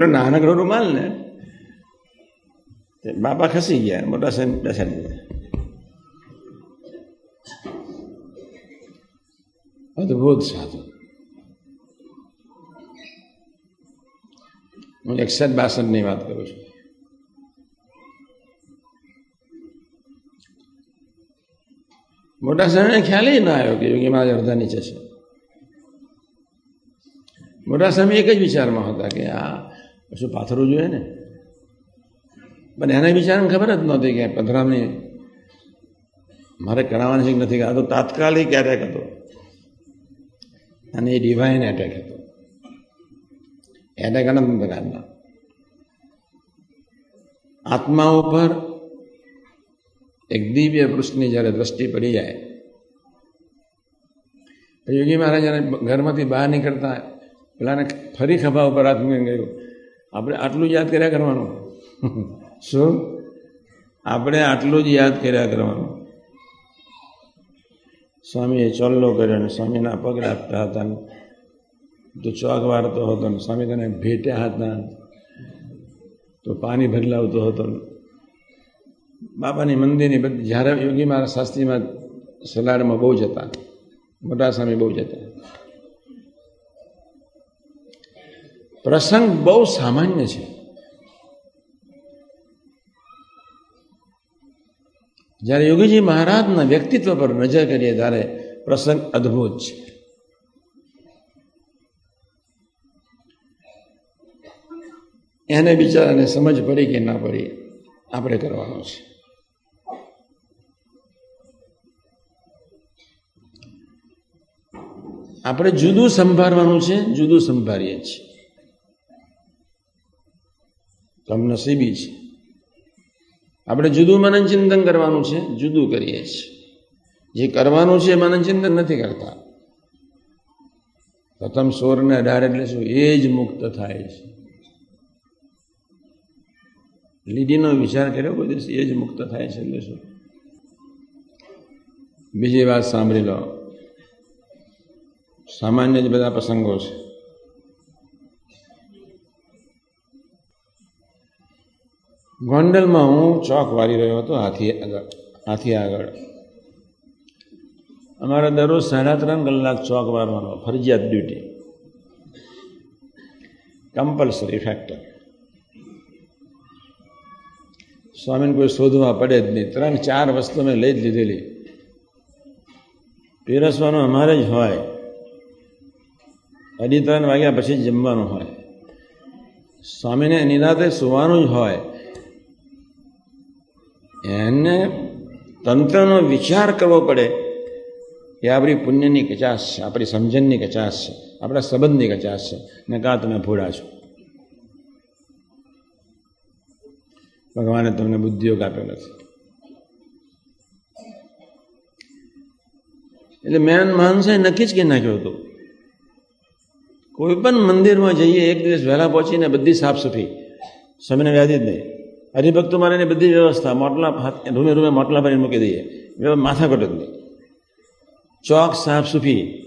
પેલો નાનકડો રૂમાલ ને બાપા ખસી ગયા મોટા સાહેબ બેસાડી દીધા અદભુત સાધુ હું એકસઠ બાસઠની વાત કરું છું મોટા સાહેબને ખ્યાલ ના આવ્યો કે યોગી મહારાજ અડધા નીચે છે મોટા સાહેબ એક જ વિચારમાં હતા કે આ કશું પાથરું જોઈએ ને? પણ એને બિચારાને ખબર જ નહોતી કે પધરામણી મારે કરાવવાની છે નથી. આ તો તાત્કાલિક એટેક હતો. અને એ ડિવાઇન એટેક હતો. એટેક અનંત પ્રકારના. આત્મા ઉપર એક દિવ્ય પુરુષની જ્યારે દ્રષ્ટિ પડી જાય યોગી મહારાજ ઘરમાંથી બહાર નીકળતા, પેલાને ફરી ખભા ઉપર હાથ મૂકીને ગયું આપણે આટલું જ યાદ કર્યા કરવાનું? શું? આપણે આટલું જ યાદ કર્યા કરવાનું? સ્વામીએ ચોલ્લો કર્યો ને સ્વામીના પગ રાખતા હતા તો ચોક વાળતો હતો ને સ્વામી તને ભેટ્યા હતા. તો પાણી બદલાવતો હતો ને બાપાની મંદિરની બધી, જ્યારે યોગી મારા શાસ્ત્રીમાં સલાડમાં બહુ જતા મોટા સ્વામી બહુ જતા પ્રસંગ બહુ સામાન્ય છે. જ્યારે યોગીજી મહારાજના વ્યક્તિત્વ પર નજર કરીએ ત્યારે પ્રસંગ અદ્ભુત છે. એને બિચારાને સમજ પડી કે ના પડી, આપણે કરવાનો છે. આપણે જુદું સંભાળવાનું છે, જુદું સંભાળીએ છીએ. કમનસીબી છે. આપણે જુદું મનન ચિંતન કરવાનું છે, જુદું કરીએ છીએ. જે કરવાનું છે મનન ચિંતન નથી કરતા. પ્રથમ સોરને અઢાર એટલે શું? એ જ મુક્ત થાય છે. લીડીનો વિચાર કર્યો કોઈ દિવસ, એ જ મુક્ત થાય છે એટલે શું? બીજી વાત સાંભળી લો. સામાન્ય જ બધા પ્રસંગો છે. ગોંડલમાં હું ચોક વારી રહ્યો હતો, હાથી આગળ હાથી આગળ. અમારે દરરોજ સાડા ત્રણ કલાક ચોક વારવાનો, ફરજિયાત ડ્યુટી કમ્પલસરી ફેક્ટર સ્વામીને કોઈ શોધવા પડે જ નહીં. ત્રણ, ચાર વસ્તુ મેં લઈ જ લીધેલી. પીરસવાનું અમારે જ હોય. અઢી ત્રણ વાગ્યા પછી જ જમવાનું હોય. સ્વામીને નિરાતે સુવાનું જ હોય. એને તંત્રનો વિચાર કરવો પડે. એ આપણી પુણ્યની કચાશ છે, આપણી સમજણની કચાશ છે, આપણા સંબંધની કચાશ છે. ને કાં તમે ભોળા છો? ભગવાને તમને બુદ્ધિયોગ આપ્યો નથી. એટલે મેન માણસે નક્કી જ કે નાખ્યો હતો? કોઈ પણ મંદિરમાં જઈએ, એક દિવસ વહેલા પહોંચીને બધી સાફ સફાઈ સમયને વ્યાધિ જ નહીં. હરિભક્તો મારીને બધી વ્યવસ્થા, મોટલા રૂમે રૂમે મોટલા ભરીને મૂકી દઈએ. માથા જ નહીં. ચોક સાફ સુફી.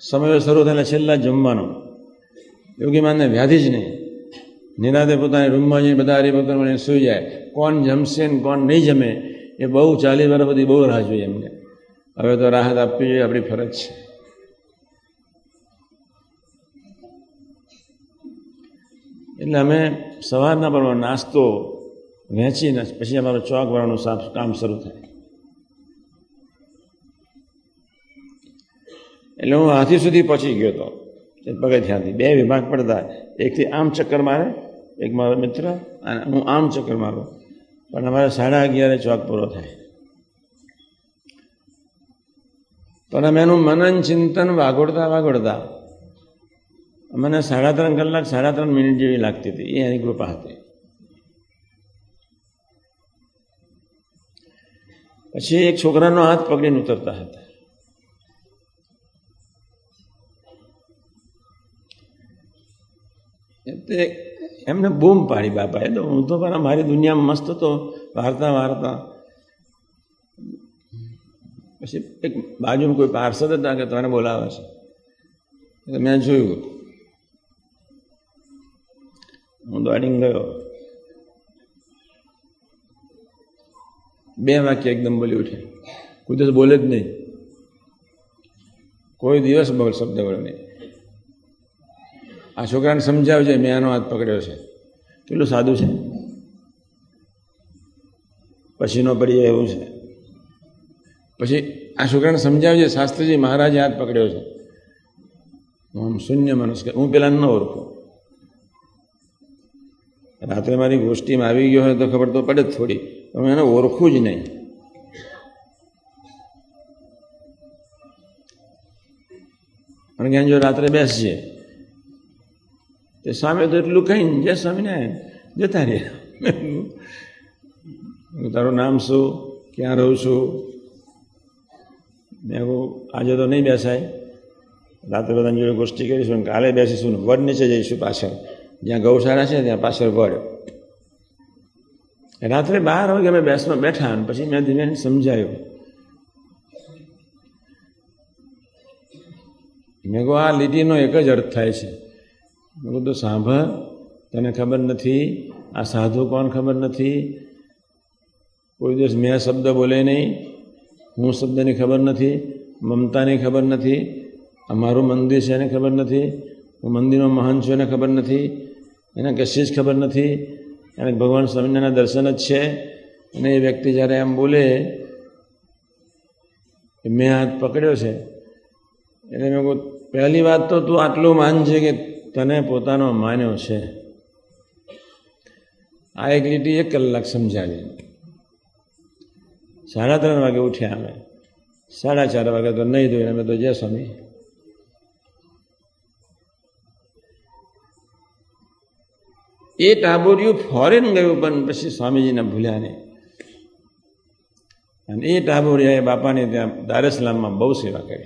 સમય શરૂ થયેલા છેલ્લા જમવાનું. યોગી માનને વ્યાધિ જ નહીં. નિરાતે પોતાની રૂમમાં જઈને બધા હરિભક્તો મને સૂઈ જાય. કોણ જમશે ને કોણ નહીં જમે, એ બહુ ચાલીસ વર્ષ બધી બહુ રાહ જોઈએ એમને હવે તો રાહત આપવી જોઈએ, આપણી ફરજ છે. એટલે અમે સવારના પ્રમાણે નાસ્તો વહેંચીને પછી અમારું ચોક વાળાનું કામ શરૂ થાય. એટલે હું હાથી સુધી પહોંચી ગયો હતો પગથિયાથી બે વિભાગ પડતા. એકથી આમ ચક્કર મારે, એક મારો મિત્ર અને હું આમ ચક્કર મારું. પણ અમારે સાડા અગિયારે ચોક પૂરો થાય. પણ અમે એનું મનન ચિંતન વાગોડતા વાગોડતા મને સાડા ત્રણ કલાક, સાડા ત્રણ મિનિટ જેવી લાગતી હતી. એ એની કૃપા હતી. પછી એક છોકરાનો હાથ પકડીને ઉતરતા હતા. તે એમને બૂમ પાડી બાપાએ તો હું તો પણ મારી દુનિયામાં મસ્ત હતો. વાર્તા વાર્તા. પછી એક બાજુમાં કોઈ પાર્ષદ હતા કે તને બોલાવે છે. મેં જોયું. હું દોડીને ગયો. બે વાક્ય એકદમ બોલી ઉઠે. દિવસ બોલે જ નહીં. કોઈ દિવસ બોલ શબ્દ બોલે નહીં. આ છોકરાને સમજાવજે, મેં આનો હાથ પકડ્યો છે. કેટલું સાદું છે. પછીનો પડીએ એવું છે. પછી આ છોકરાને સમજાવજે, શાસ્ત્રીજી મહારાજે હાથ પકડ્યો છે. હું શૂન્ય મનુષ્ય હું પેલા ન ઓળખું. રાત્રે મારી ગોષ્ઠીમાં આવી ગયો હોય તો ખબર તો પડે જ થોડી. પણ એને ઓળખું જ નહીં. પણ ક્યાં જો રાત્રે બેસજે. તે સામે તો એટલું કહીને જય સ્વામિનારાયણ જતા રહ્યા તારું નામ શું? ક્યાં રહું છું? મેં કહું, આજે તો નહીં બેસાય. રાત્રે બધાની જોડે ગોષ્ઠી કરીશું કાલે બેસીશું વડ નીચે જઈશું પાછળ. જ્યાં ગૌશાળા છે ત્યાં પાછળ વડ રાત્રે બાર વાગે અમે બેસમાં બેઠા અને પછી મેં ધીમે સમજાયું. મેં કહું આ લીટીનો એક જ અર્થ થાય છે. મેં કહું તો સાંભળ, તને ખબર નથી, આ સાધુ કોણ ખબર નથી? કોઈ દિવસ મેં શબ્દ બોલે નહીં, હું શબ્દની ખબર નથી, મમતાની ખબર નથી અમારું મંદિર છે એને ખબર નથી, હું મંદિરનો મહાન છું એને ખબર નથી એને કશી જ ખબર નથી. અને ભગવાન સ્વામિનારાયણના દર્શન જ છે. અને એ વ્યક્તિ જ્યારે એમ બોલે કે મેં હાથ પકડ્યો છે, એટલે મેં પહેલી વાત તો તું આટલું માન છે કે તને પોતાનો માન્યો છે. આ એક લીટી એક કલાક સમજાવી. સાડા ત્રણ વાગે ઉઠ્યા અમે. સાડા ચાર વાગે તો નહીં ધોઈને અમે તો જય સ્વામી. એ ટાબોરિયું ફોરેન ગયું પણ પછી સ્વામીજીને ભૂલ્યા નહીં. અને એ ટાબોરિયાએ બાપાને ત્યાં દારેસલામમાં બહુ સેવા કરી.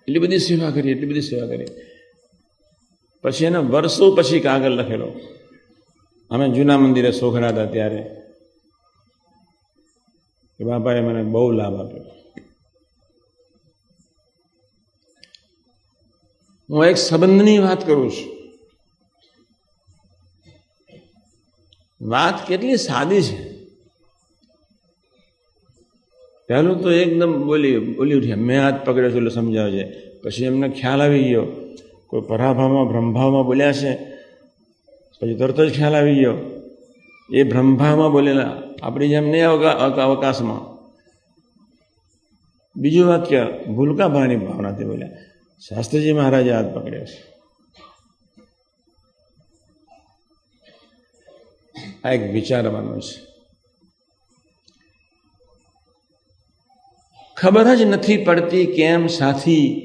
એટલી બધી સેવા કરી, એટલી બધી સેવા કરી. પછી એને વર્ષો પછી કાગળ લખેલો. અમે જૂના મંદિરે સોખડા હતા ત્યારે બાપાએ મને બહુ લાભ આપ્યો. હું એક સંબંધની વાત કરું છું. વાત કેટલી સાદી છે. પહેલું તો એકદમ બોલી બોલી ઉઠ્યા મેં હાથ પકડ્યો છું, એટલે સમજાવજે પછી એમને ખ્યાલ આવી ગયો. કોઈ પરાભાવમાં બ્રહ્મભાવમાં બોલ્યા છે, પછી તરત જ ખ્યાલ આવી ગયો. એ બ્રહ્મભાવમાં બોલેલા. આપણી જેમ નહીં અવકાશમાં. બીજું વાક્ય, ભૂલકા ભાવની ભાવનાથી બોલ્યા. શાસ્ત્રીજી મહારાજે હાથ પકડ્યો છે. આ એક વિચારવાનું છે. ખબર જ નથી પડતી કેમ સાથી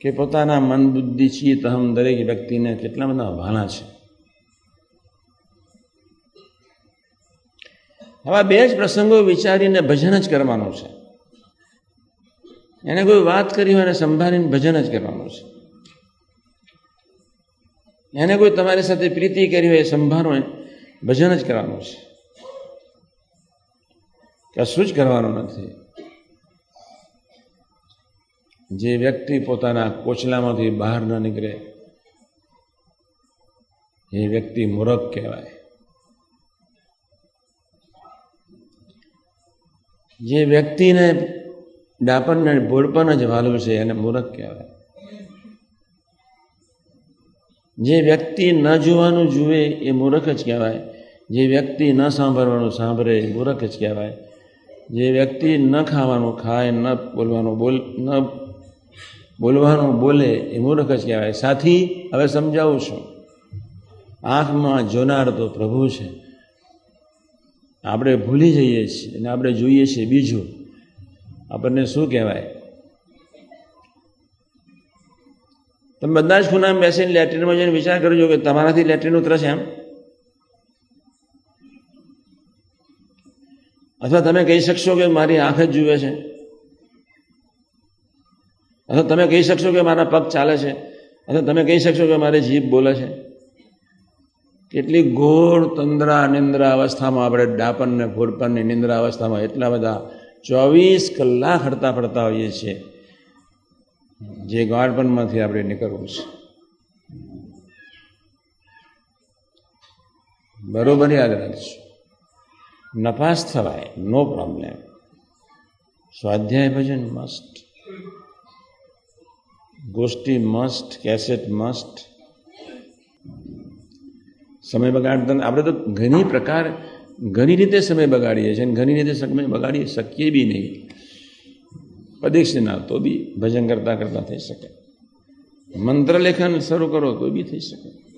કે પોતાના મન બુદ્ધિ ચિત્ત અહમ દરેક વ્યક્તિને કેટલા બધા ભાણા છે. હવે બે જ પ્રસંગો વિચારીને ભજન જ કરવાનું છે. એને કોઈ વાત કરી હોય એને સંભાળીને ભજન જ કરવાનું છે. એને કોઈ તમારી સાથે પ્રીતિ કરી હોય એ સંભાળો ભજન જ કરવાનું છે. કશું જ કરવાનું નથી. જે વ્યક્તિ પોતાના કોચલામાંથી બહાર ન નીકળે, એ વ્યક્તિ મૂરખ કહેવાય. જે વ્યક્તિને ડાપણ ને ભોળપણ જ વાલું છે એને મૂરખ કહેવાય. જે વ્યક્તિ ન જોવાનું જુએ એ મૂરખ જ કહેવાય. જે વ્યક્તિ ન સાંભળવાનું સાંભળે એ મૂરખ જ કહેવાય. જે વ્યક્તિ ન ખાવાનું ખાય, ન બોલવાનું બોલ, ન બોલવાનું બોલે એ મૂર્ખ જ કહેવાય. સાથી, હવે સમજાવું છું. આંખમાં જોનાર તો પ્રભુ છે. આપણે ભૂલી જઈએ છીએ અને આપણે જોઈએ છીએ બીજું. આપણને શું કહેવાય? તમે બધા જ ખૂણામાં બેસીને લેટ્રિનમાં જઈને વિચાર કરજો કે તમારાથી લેટ્રિન ઉતરશે એમ. અથવા તમે કહી શકશો કે મારી આંખ જ જુએ છે. અથવા તમે કહી શકશો કે મારા પગ ચાલે છે. અથવા તમે કહી શકશો કે મારી જીભ બોલે છે. કેટલી ઘોર તંદ્રા નિંદ્રા અવસ્થામાં આપણે ડાપણ ને ફૂડપણની નિંદ્રા અવસ્થામાં એટલા બધા ચોવીસ કલાક હડતા ફરતા હોઈએ છીએ. જે ગાળપણમાંથી આપણે નીકળવું છે. બરોબર યાદ રાખજો. નપાસ થવાય, નો પ્રોબ્લેમ સ્વાધ્યાય ભજન મસ્ટ ગોષ્ઠી મસ્ટ કેસેટ મસ્ટ સમય બગાડતા આપણે તો ઘણી પ્રકાર ઘણી રીતે સમય બગાડીએ છીએ અને ઘણી રીતે સમય બગાડી શકીએ બી નહીં. પ્રદક્ષિણા તો બી ભજન કરતા કરતા થઈ શકે. મંત્ર લેખન શરૂ કરો તો બી થઈ શકે.